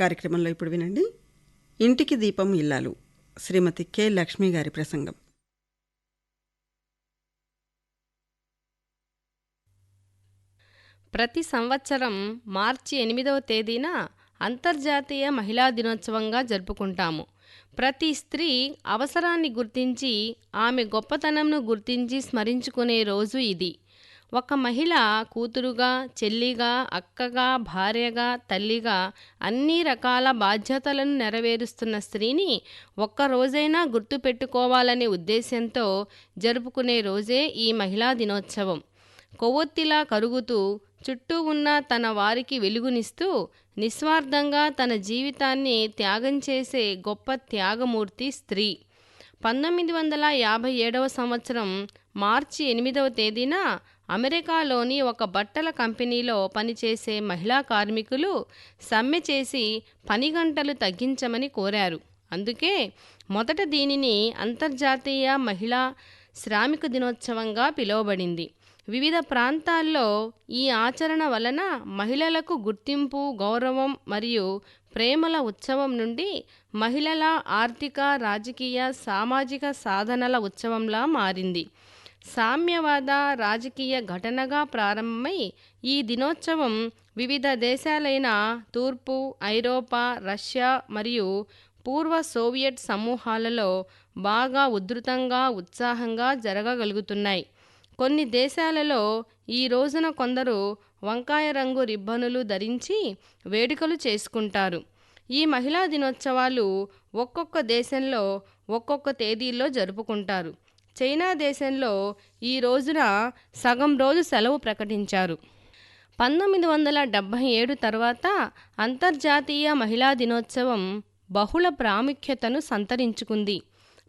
కార్యక్రమంలో ఇప్పుడు వినండి. ఇంటికి దీపం ఇల్లాలు. శ్రీమతి కె లక్ష్మి గారి ప్రసంగం. ప్రతి సంవత్సరం మార్చి ఎనిమిదవ తేదీన అంతర్జాతీయ మహిళా దినోత్సవంగా జరుపుకుంటాము. ప్రతి స్త్రీ అవసరాన్ని గుర్తించి ఆమె గొప్పతనంను గుర్తించి స్మరించుకునే రోజు ఇది. ఒక మహిళ కూతురుగా చెల్లిగా అక్కగా భార్యగా తల్లిగా అన్ని రకాల బాధ్యతలను నెరవేరుస్తున్న స్త్రీని ఒక్క రోజైనా గుర్తుపెట్టుకోవాలనే ఉద్దేశంతో జరుపుకునే రోజే ఈ మహిళా దినోత్సవం. కొవ్వొత్తిలా కరుగుతూ చుట్టూ ఉన్న తన వారికి వెలుగునిస్తూ నిస్వార్థంగా తన జీవితాన్ని త్యాగం చేసే గొప్ప త్యాగమూర్తి స్త్రీ. పంతొమ్మిది వందల యాభై ఏడవ సంవత్సరం మార్చి ఎనిమిదవ తేదీన అమెరికాలోని ఒక బట్టల కంపెనీలో పనిచేసే మహిళా కార్మికులు సమ్మె చేసి పని గంటలు తగ్గించమని కోరారు. అందుకే మొదట దీనిని అంతర్జాతీయ మహిళా శ్రామిక దినోత్సవంగా పిలువబడింది. వివిధ ప్రాంతాల్లో ఈ ఆచరణ వలన మహిళలకు గుర్తింపు గౌరవం మరియు ప్రేమల ఉత్సవం నుండి మహిళల ఆర్థిక రాజకీయ సామాజిక సాధనల ఉత్సవంలా మారింది. సామ్యవాద రాజకీయ ఘటనగా ప్రారంభమై ఈ దినోత్సవం వివిధ దేశాలైన తూర్పు ఐరోపా రష్యా మరియు పూర్వ సోవియట్ సమూహాలలో బాగా ఉధృతంగా ఉత్సాహంగా జరగగలుగుతున్నాయి. కొన్ని దేశాలలో ఈ రోజున కొందరు వంకాయ రంగు రిబ్బనులు ధరించి వేడుకలు చేసుకుంటారు. ఈ మహిళా దినోత్సవాలు ఒక్కొక్క దేశంలో ఒక్కొక్క తేదీల్లో జరుపుకుంటారు. చైనా దేశంలో ఈ రోజున సగం రోజు సెలవు ప్రకటించారు. పంతొమ్మిది వందల డెబ్భై ఏడు తర్వాత అంతర్జాతీయ మహిళా దినోత్సవం బహుళ ప్రాముఖ్యతను సంతరించుకుంది.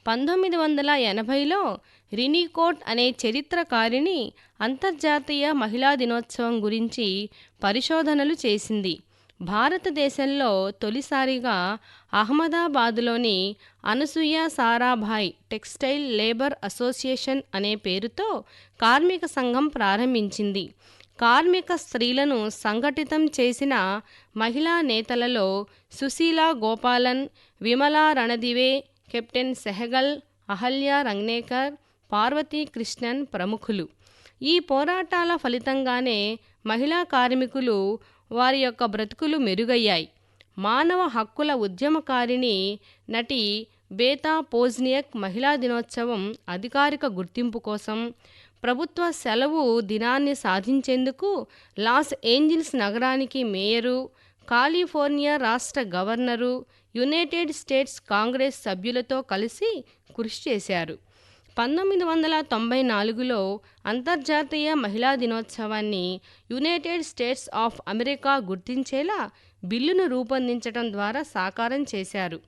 పంతొమ్మిది వందల ఎనభైలో రినీకోట్ అనే చరిత్రకారిణి అంతర్జాతీయ మహిళా దినోత్సవం గురించి పరిశోధనలు చేసింది. భారతదేశంలో తొలిసారిగా అహ్మదాబాదులోని Anasuya Sarabhai textile labour association అనే పేరుతో కార్మిక సంఘం ప్రారంభించింది. కార్మిక స్త్రీలను సంఘటితం చేసిన మహిళా నేతలలో సుశీలా గోపాలన్ విమలా రణదివే కెప్టెన్ సెహగల్ అహల్య రంగ్నేకర్ పార్వతీ కృష్ణన్ ప్రముఖులు. ఈ పోరాటాల ఫలితంగానే మహిళా కార్మికులు వారి యొక్క బ్రతుకులు మెరుగయ్యాయి. మానవ హక్కుల ఉద్యమకారిణి నటి బేతా పోజ్నియక్ మహిళా దినోత్సవం అధికారిక గుర్తింపు కోసం ప్రభుత్వ సెలవు దినాన్ని సాధించేందుకు లాస్ ఏంజిల్స్ నగరానికి మేయరు కాలిఫోర్నియా రాష్ట్ర గవర్నరు యునైటెడ్ స్టేట్స్ కాంగ్రెస్ సభ్యులతో కలిసి కృషి చేశారు. పంతొమ్మిది వందల తొంభై నాలుగులో అంతర్జాతీయ మహిళా దినోత్సవాన్ని యునైటెడ్ స్టేట్స్ ఆఫ్ అమెరికా గుర్తించేలా బిల్లును రూపొందించడం ద్వారా సాకారం చేశారు.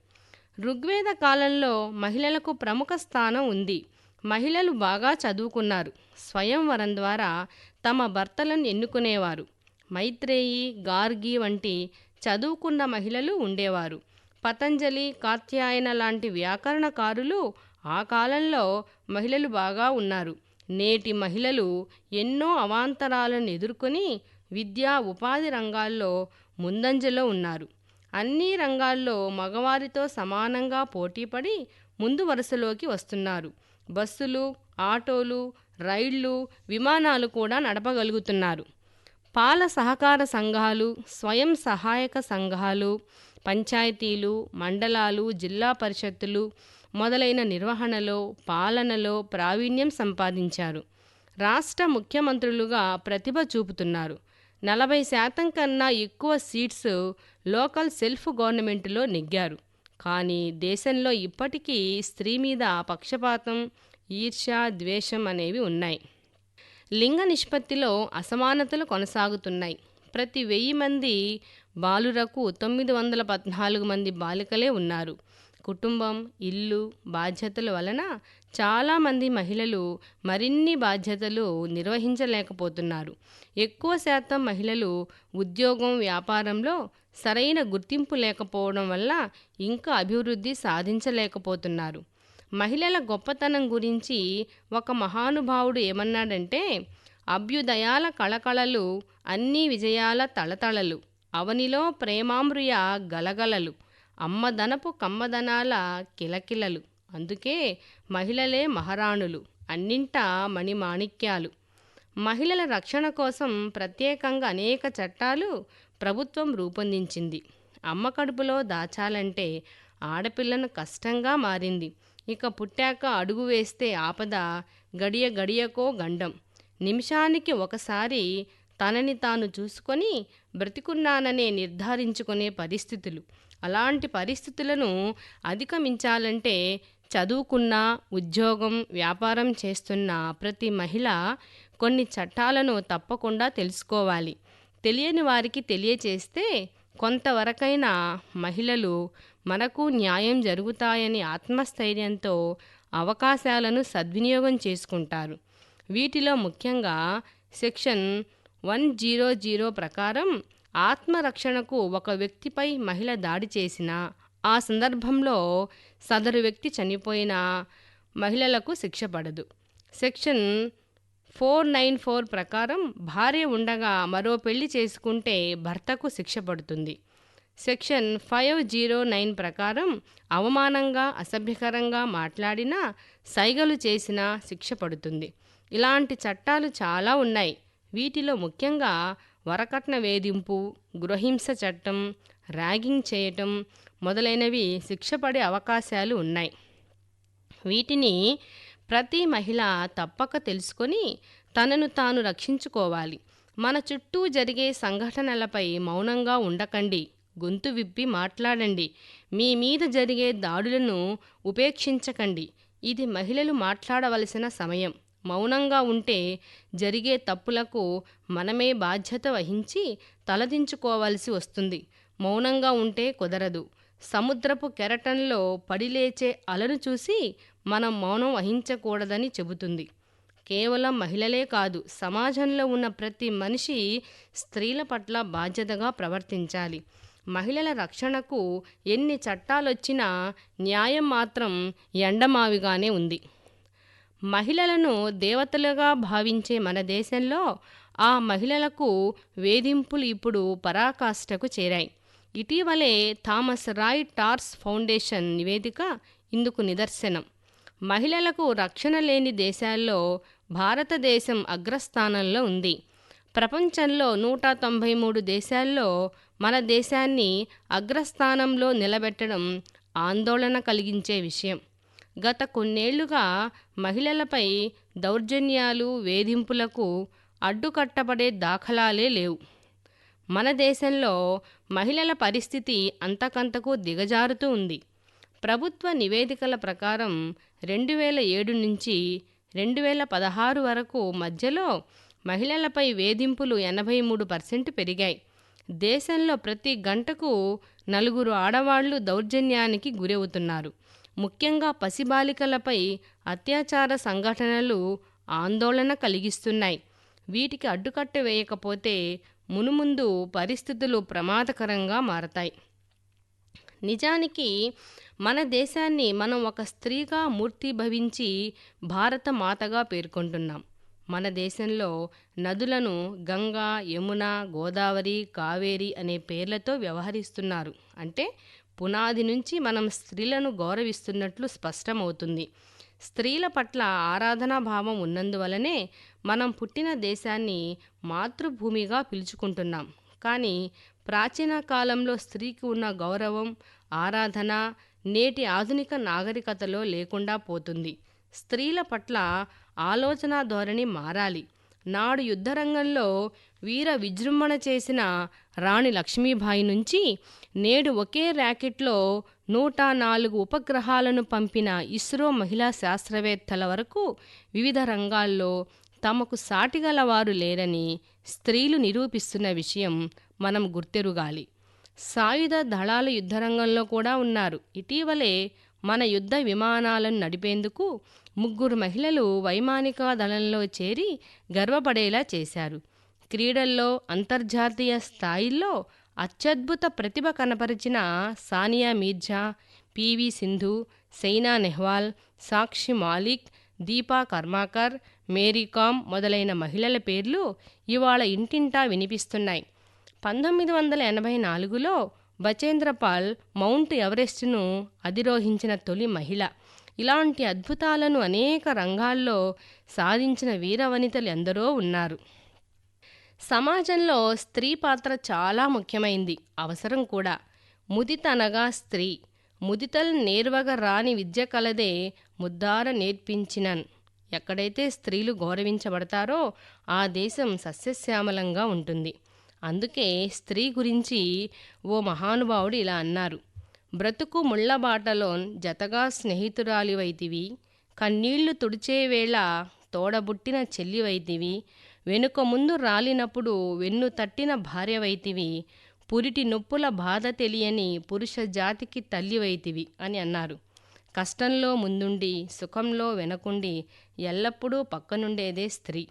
ఋగ్వేద కాలంలో మహిళలకు ప్రముఖ స్థానం ఉంది. మహిళలు బాగా చదువుకున్నారు. స్వయంవరం ద్వారా తమ భర్తలను ఎన్నుకునేవారు. మైత్రేయి గార్గి వంటి చదువుకున్న మహిళలు ఉండేవారు. పతంజలి కాత్యాయన లాంటి వ్యాకరణకారులు ఆ కాలంలో మహిళలు బాగా ఉన్నారు. నేటి మహిళలు ఎన్నో అవాంతరాలను ఎదుర్కొని విద్యా ఉపాధి రంగాల్లో ముందంజలో ఉన్నారు. అన్ని రంగాల్లో మగవారితో సమానంగా పోటీపడి ముందు వరుసలోకి వస్తున్నారు. బస్సులు ఆటోలు రైళ్ళు విమానాలు కూడా నడపగలుగుతున్నారు. పాల సహకార సంఘాలు స్వయం సహాయక సంఘాలు పంచాయతీలు మండలాలు జిల్లా పరిషత్తులు మొదలైన నిర్వహణలో పాలనలో ప్రావీణ్యం సంపాదించారు. రాష్ట్ర ముఖ్యమంత్రులుగా ప్రతిభ చూపుతున్నారు. నలభై శాతం కన్నా ఎక్కువ సీట్స్ లోకల్ సెల్ఫ్ గవర్నమెంట్లో నెగ్గారు. కానీ దేశంలో ఇప్పటికీ స్త్రీ మీద పక్షపాతం ఈర్ష్య ద్వేషం అనేవి ఉన్నాయి. లింగ నిష్పత్తిలో అసమానతలు కొనసాగుతున్నాయి. ప్రతి వెయ్యి మంది బాలురకు తొమ్మిది వందల పద్నాలుగు మంది బాలికలే ఉన్నారు. కుటుంబం ఇల్లు బాధ్యతల వలన చాలామంది మహిళలు మరిన్ని బాధ్యతలు నిర్వహించలేకపోతున్నారు. ఎక్కువ శాతం మహిళలు ఉద్యోగం వ్యాపారంలో సరైన గుర్తింపు లేకపోవడం వల్ల ఇంకా అభివృద్ధి సాధించలేకపోతున్నారు. మహిళల గొప్పతనం గురించి ఒక మహానుభావుడు ఏమన్నాడంటే అభ్యుదయాల కళకళలు అన్ని విజయాల తళతళలు అవనిలో ప్రేమామృయ గలగలలు. అమ్మదనపు కమ్మదనాల కిలకిలలు. అందుకే మహిళలే మహారాణులు. అన్నింటా మణిమాణిక్యాలు. మహిళల రక్షణ కోసం ప్రత్యేకంగా అనేక చట్టాలు ప్రభుత్వం రూపొందించింది. అమ్మ కడుపులో దాచాలంటే ఆడపిల్లను కష్టంగా మారింది. ఇక పుట్టాక అడుగు వేస్తే ఆపద గడియ గడియకో గండం. నిమిషానికి ఒకసారి తనని తాను చూసుకొని బ్రతికున్నాననే నిర్ధారించుకునే పరిస్థితులు. అలాంటి పరిస్థితులను అధిగమించాలంటే చదువుకున్న ఉద్యోగం వ్యాపారం చేస్తున్న ప్రతి మహిళ కొన్ని చట్టాలను తప్పకుండా తెలుసుకోవాలి. తెలియని వారికి తెలియచేస్తే కొంతవరకైనా మహిళలు మనకు న్యాయం జరుగుతాయని ఆత్మస్థైర్యంతో అవకాశాలను సద్వినియోగం చేసుకుంటారు. వీటిలో ముఖ్యంగా సెక్షన్ వన్ జీరో జీరో ప్రకారం ఆత్మరక్షణకు ఒక వ్యక్తిపై మహిళ దాడి చేసిన ఆ సందర్భంలో సదరు వ్యక్తి చనిపోయిన మహిళలకు శిక్ష పడదు. సెక్షన్ ఫోర్ నైన్ ఫోర్ ప్రకారం భార్య ఉండగా మరో పెళ్ళి చేసుకుంటే భర్తకు శిక్ష పడుతుంది. సెక్షన్ ఫైవ్ జీరో నైన్ ప్రకారం అవమానంగా అసభ్యకరంగా మాట్లాడినా సైగలు చేసినా శిక్ష పడుతుంది. ఇలాంటి చట్టాలు చాలా ఉన్నాయి. వీటిలో ముఖ్యంగా వరకట్న వేధింపు గృహింస చట్టం ర్యాగింగ్ చేయటం మొదలైనవి శిక్షపడే అవకాశాలు ఉన్నాయి. వీటిని ప్రతి మహిళ తప్పక తెలుసుకొని తనను తాను రక్షించుకోవాలి. మన చుట్టూ జరిగే సంఘటనలపై మౌనంగా ఉండకండి. గొంతు విప్పి మాట్లాడండి. మీ మీద జరిగే దాడులను ఉపేక్షించకండి. ఇది మహిళలు మాట్లాడవలసిన సమయం. మౌనంగా ఉంటే జరిగే తప్పులకు మనమే బాధ్యత వహించి తలదించుకోవాల్సి వస్తుంది. మౌనంగా ఉంటే కుదరదు. సముద్రపు కెరటంలో పడిలేచే అలను చూసి మనం మౌనం వహించకూడదని చెబుతుంది. కేవలం మహిళలే కాదు సమాజంలో ఉన్న ప్రతి మనిషి స్త్రీల పట్ల బాధ్యతగా ప్రవర్తించాలి. మహిళల రక్షణకు ఎన్ని చట్టాలొచ్చినా న్యాయం మాత్రం ఎండమావిగానే ఉంది. మహిళలను దేవతలుగా భావించే మన దేశంలో ఆ మహిళలకు వేధింపులు ఇప్పుడు పరాకాష్ఠకు చేరాయి. ఇటీవలే థామస్ రాయ్ టార్స్ ఫౌండేషన్ నివేదిక ఇందుకు నిదర్శనం. మహిళలకు రక్షణ లేని దేశాల్లో భారతదేశం అగ్రస్థానంలో ఉంది. ప్రపంచంలో నూట తొంభై మూడు దేశాల్లో మన దేశాన్ని అగ్రస్థానంలో నిలబెట్టడం ఆందోళన కలిగించే విషయం. గత కొన్నేళ్ళుగా మహిళలపై దౌర్జన్యాలు వేధింపులకు అడ్డుకట్టబడే దాఖలాలే లేవు. మన దేశంలో మహిళల పరిస్థితి అంతకంతకు దిగజారుతూ ఉంది. ప్రభుత్వ నివేదికల ప్రకారం రెండు వేల ఏడు నుంచి రెండు వేల పదహారు వరకు మధ్యలో మహిళలపై వేధింపులు ఎనభై మూడు పర్సెంట్ పెరిగాయి. దేశంలో ప్రతి గంటకు నలుగురు ఆడవాళ్ళు దౌర్జన్యానికి గురవుతున్నారు. ముఖ్యంగా పసిబాలికలపై అత్యాచార సంఘటనలు ఆందోళన కలిగిస్తున్నాయి. వీటికి అడ్డుకట్ట వేయకపోతే మునుముందు పరిస్థితులు ప్రమాదకరంగా మారతాయి. నిజానికి మన దేశాన్ని మనం ఒక స్త్రీగా మూర్తిభవించి భారత మాతగా పేర్కొంటున్నాం. మన దేశంలో నదులను గంగా యమున గోదావరి కావేరి అనే పేర్లతో వ్యవహరిస్తున్నారు. అంటే పునాది నుంచి మనం స్త్రీలను గౌరవిస్తున్నట్లు స్పష్టమవుతుంది. స్త్రీల పట్ల ఆరాధనా భావం ఉన్నందువలనే మనం పుట్టిన దేశాన్ని మాతృభూమిగా పిలుచుకుంటున్నాం. కానీ ప్రాచీన కాలంలో స్త్రీకి ఉన్న గౌరవం ఆరాధన నేటి ఆధునిక నాగరికతలో లేకుండా పోతుంది. స్త్రీల పట్ల ఆలోచన ధోరణి మారాలి. నాడు యుద్ధరంగంలో వీర విజృంభణ చేసిన రాణి లక్ష్మీబాయి నుంచి నేడు ఒకే ర్యాకెట్లో నూట నాలుగు ఉపగ్రహాలను పంపిన ఇస్రో మహిళా శాస్త్రవేత్తల వరకు వివిధ రంగాల్లో తమకు సాటిగల వారు లేరని స్త్రీలు నిరూపిస్తున్న విషయం మనం గుర్తెరుగాలి. సాయుధ దళాల యుద్ధరంగంలో కూడా ఉన్నారు. ఇటీవలే మన యుద్ధ విమానాలను నడిపేందుకు ముగ్గురు మహిళలు వైమానిక దళంలో చేరి గర్వపడేలా చేశారు. క్రీడల్లో అంతర్జాతీయ స్థాయిల్లో అత్యద్భుత ప్రతిభ కనపరిచిన సానియా మీర్జా పివి సింధు సైనా నెహ్వాల్ సాక్షి మాలిక్ దీపా కర్మాకర్ మేరీకామ్ మొదలైన మహిళల పేర్లు ఇవాళ ఇంటింటా వినిపిస్తున్నాయి. పంతొమ్మిది వందల ఎనభై నాలుగులో బచేంద్రపాల్ మౌంట్ ఎవరెస్ట్ను అధిరోహించిన తొలి మహిళ. ఇలాంటి అద్భుతాలను అనేక రంగాల్లో సాధించిన వీరవనితలు ఎందరో ఉన్నారు. సమాజంలో స్త్రీ పాత్ర చాలా ముఖ్యమైంది. అవసరం కూడా. ముదితనగా స్త్రీ ముదితలు నేర్వగ రాని విద్య కలదే ముద్దార నేర్పించినన్. ఎక్కడైతే స్త్రీలు గౌరవించబడతారో ఆ దేశం సస్యశ్యామలంగా ఉంటుంది. అందుకే స్త్రీ గురించి ఓ మహానుభావుడు ఇలా అన్నారు. బ్రతుకు ముళ్ళబాటలోన్ జతగా స్నేహితురాలివైతివి కన్నీళ్ళు తుడిచే వేళ తోడబుట్టిన చెల్లివైతివి వెనుక ముందు రాలినప్పుడు వెన్ను తట్టిన భార్యవైతివి పురిటి నొప్పుల బాధ తెలియని పురుష జాతికి తల్లివైతివి అని అన్నారు. కష్టంలో ముందుండి సుఖంలో వెనకుండి ఎల్లప్పుడూ పక్కనుండేదే స్త్రీ.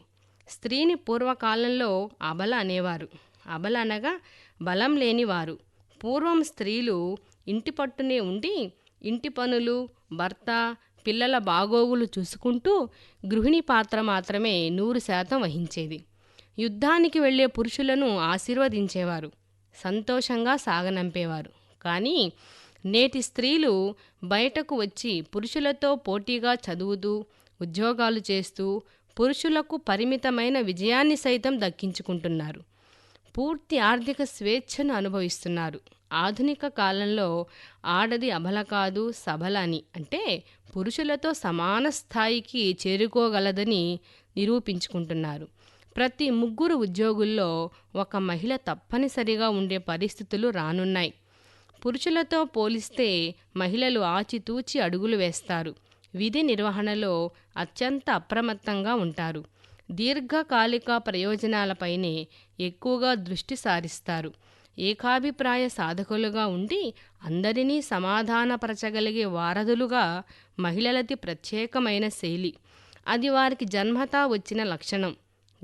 స్త్రీని పూర్వకాలంలో అబల అనేవారు. అబల అనగా బలం లేనివారు. పూర్వం స్త్రీలు ఇంటి పట్టునే ఉండి ఇంటి పనులు భర్త పిల్లల బాగోగులు చూసుకుంటూ గృహిణి పాత్ర మాత్రమే నూరు శాతం వహించేది. యుద్ధానికి వెళ్ళే పురుషులను ఆశీర్వదించేవారు. సంతోషంగా సాగనంపేవారు. కానీ నేటి స్త్రీలు బయటకు వచ్చి పురుషులతో పోటీగా చదువుతూ ఉద్యోగాలు చేస్తూ పురుషులకు పరిమితమైన విజయాన్ని సైతం దక్కించుకుంటున్నారు. పూర్తి ఆర్థిక స్వేచ్ఛను అనుభవిస్తున్నారు. ఆధునిక కాలంలో ఆడది అబల కాదు సబల అని అంటే పురుషులతో సమాన స్థాయికి చేరుకోగలదని నిరూపించుకుంటున్నారు. ప్రతి ముగ్గురు ఉద్యోగుల్లో ఒక మహిళ తప్పనిసరిగా ఉండే పరిస్థితులు రానున్నాయి. పురుషులతో పోలిస్తే మహిళలు ఆచితూచి అడుగులు వేస్తారు. విధి నిర్వహణలో అత్యంత అప్రమత్తంగా ఉంటారు. దీర్ఘకాలిక ప్రయోజనాలపైనే ఎక్కువగా దృష్టి సారిస్తారు. ఏకాభిప్రాయ సాధకులుగా ఉండి అందరినీ సమాధానపరచగలిగే వారధులుగా మహిళలది ప్రత్యేకమైన శైలి. అది వారికి జన్మతా వచ్చిన లక్షణం.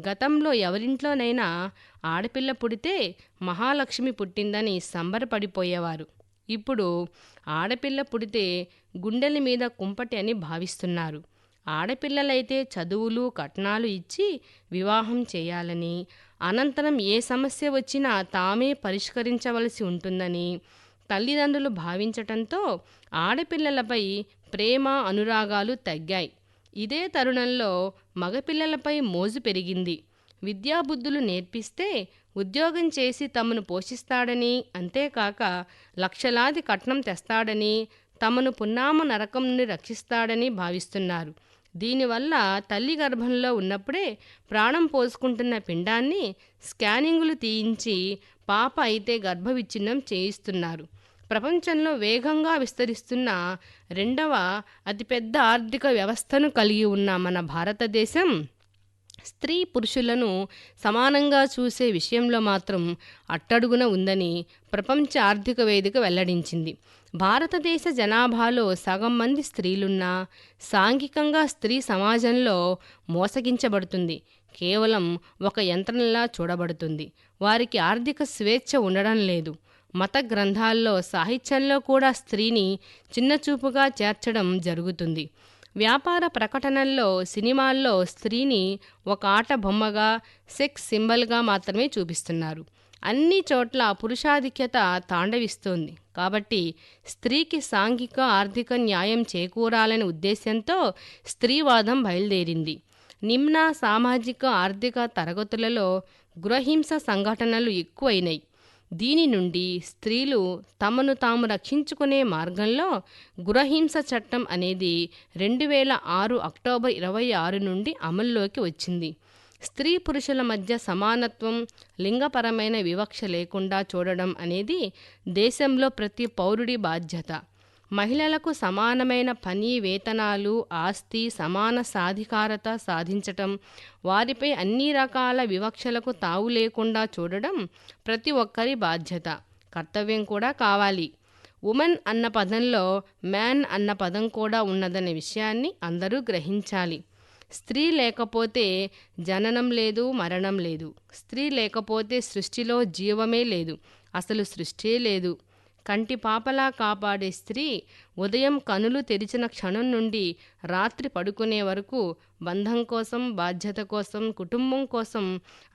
గతంలో ఎవరింట్లోనైనా ఆడపిల్ల పుడితే మహాలక్ష్మి పుట్టిందని సంబరపడిపోయేవారు. ఇప్పుడు ఆడపిల్ల పుడితే గుండెల మీద కుంపటి అని భావిస్తున్నారు. ఆడపిల్లలైతే చదువులు కట్నాలు ఇచ్చి వివాహం చేయాలని అనంతరం ఏ సమస్య వచ్చినా తామే పరిష్కరించవలసి ఉంటుందని తల్లిదండ్రులు భావించటంతో ఆడపిల్లలపై ప్రేమ అనురాగాలు తగ్గాయి. ఇదే తరుణంలో మగపిల్లలపై మోజు పెరిగింది. విద్యాబుద్ధులు నేర్పిస్తే ఉద్యోగం చేసి తమను పోషిస్తాడని అంతేకాక లక్షలాది కట్నం తెస్తాడని తమను పున్నామ నరకం నుండి రక్షిస్తాడని భావిస్తున్నారు. దీనివల్ల తల్లి గర్భంలో ఉన్నప్పుడే ప్రాణం పోసుకుంటున్న పిండాన్ని స్కానింగులు తీయించి పాప అయితే గర్భవిచ్ఛిన్నం చేయిస్తున్నారు. ప్రపంచంలో వేగంగా విస్తరిస్తున్న రెండవ అతిపెద్ద ఆర్థిక వ్యవస్థను కలిగి ఉన్న మన భారతదేశం స్త్రీ పురుషులను సమానంగా చూసే విషయంలో మాత్రం అట్టడుగున ఉందని ప్రపంచ ఆర్థిక వేదిక వెల్లడించింది. భారతదేశ జనాభాలో సగం మంది స్త్రీలున్నా సాంఘికంగా స్త్రీ సమాజంలో మోసగించబడుతుంది. కేవలం ఒక యంత్రంలా చూడబడుతుంది. వారికి ఆర్థిక స్వేచ్ఛ ఉండడం లేదు. మత గ్రంథాల్లో సాహిత్యంలో కూడా స్త్రీని చిన్నచూపుగా చేర్చడం జరుగుతుంది. వ్యాపార ప్రకటనల్లో సినిమాల్లో స్త్రీని ఒక ఆట బొమ్మగా సెక్స్ సింబల్గా మాత్రమే చూపిస్తున్నారు. అన్ని చోట్ల పురుషాధిక్యత తాండవిస్తోంది. కాబట్టి స్త్రీకి సాంఘిక ఆర్థిక న్యాయం చేకూరాలనే ఉద్దేశంతో స్త్రీవాదం బయలుదేరింది. నిమ్న సామాజిక ఆర్థిక తరగతులలో గృహహింస సంఘటనలు ఎక్కువైనాయి. దీని నుండి స్త్రీలు తమను తాము రక్షించుకునే మార్గంలో గృహహింస చట్టం అనేది రెండు వేల ఆరు అక్టోబర్ ఇరవై ఆరు నుండి అమల్లోకి వచ్చింది. స్త్రీ పురుషుల మధ్య సమానత్వం లింగపరమైన వివక్ష లేకుండా చూడడం అనేది దేశంలో ప్రతి పౌరుడి బాధ్యత. మహిళలకు సమానమైన పని వేతనాలు ఆస్తి సమాన సాధికారత సాధించటం వారిపై అన్ని రకాల వివక్షలకు తావు లేకుండా చూడడం ప్రతి ఒక్కరి బాధ్యత. కర్తవ్యం కూడా కావాలి. ఉమెన్ అన్న పదంలో మ్యాన్ అన్న పదం కూడా ఉన్నదనే విషయాన్ని అందరూ గ్రహించాలి. స్త్రీ లేకపోతే జననం లేదు మరణం లేదు. స్త్రీ లేకపోతే సృష్టిలో జీవమే లేదు. అసలు సృష్టి లేదు. కంటి పాపలా కాపాడే స్త్రీ ఉదయం కనులు తెరిచిన క్షణం నుండి రాత్రి పడుకునే వరకు బంధం కోసం బాధ్యత కోసం కుటుంబం కోసం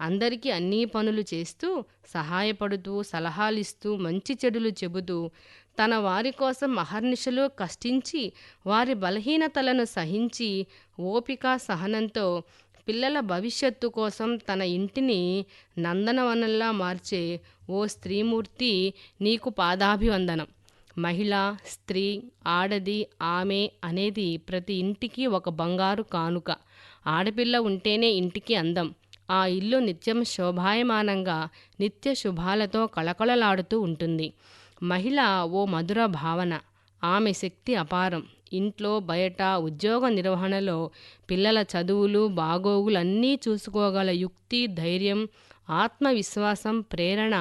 అందరికీ అన్ని పనులు చేస్తూ సహాయపడుతూ సలహాలిస్తూ మంచి చెడులు చెబుతూ తన వారి కోసం అహర్నిశలు కష్టించి వారి బలహీనతలను సహించి ఓపిక సహనంతో పిల్లల భవిష్యత్తు కోసం తన ఇంటిని నందనవనంలా మార్చే ఓ స్త్రీమూర్తి నీకు పాదాభివందనం. మహిళ స్త్రీ ఆడది ఆమె అనేది ప్రతి ఇంటికి ఒక బంగారు కానుక. ఆడపిల్ల ఉంటేనే ఇంటికి అందం. ఆ ఇల్లు నిత్యం శోభాయమానంగా నిత్య శుభాలతో కళకళలాడుతూ ఉంటుంది. మహిళ ఓ మధుర భావన. ఆమె శక్తి అపారం. ఇంట్లో బయట ఉద్యోగ నిర్వహణలో పిల్లల చదువులు బాగోగులన్నీ చూసుకోగల యుక్తి ధైర్యం ఆత్మవిశ్వాసం ప్రేరణ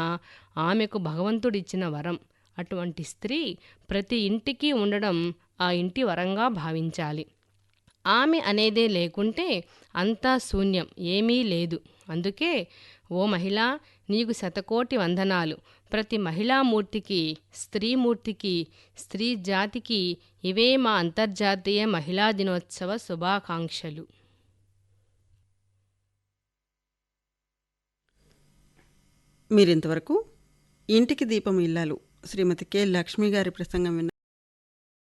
ఆమెకు భగవంతుడిచ్చిన వరం. అటువంటి స్త్రీ ప్రతి ఇంటికి ఉండడం ఆ ఇంటి వరంగా భావించాలి. ఆమె అనేదే లేకుంటే అంతా శూన్యం ఏమీ లేదు. అందుకే ఓ మహిళ నీకు శతకోటి వందనాలు. ప్రతి మహిళామూర్తికి స్త్రీమూర్తికి స్త్రీ జాతికి ఇవే మా అంతర్జాతీయ మహిళా దినోత్సవ శుభాకాంక్షలు. మీరింతవరకు ఇంటికి దీపం ఇల్లాలు శ్రీమతి కె లక్ష్మి గారి ప్రసంగం విన్నారు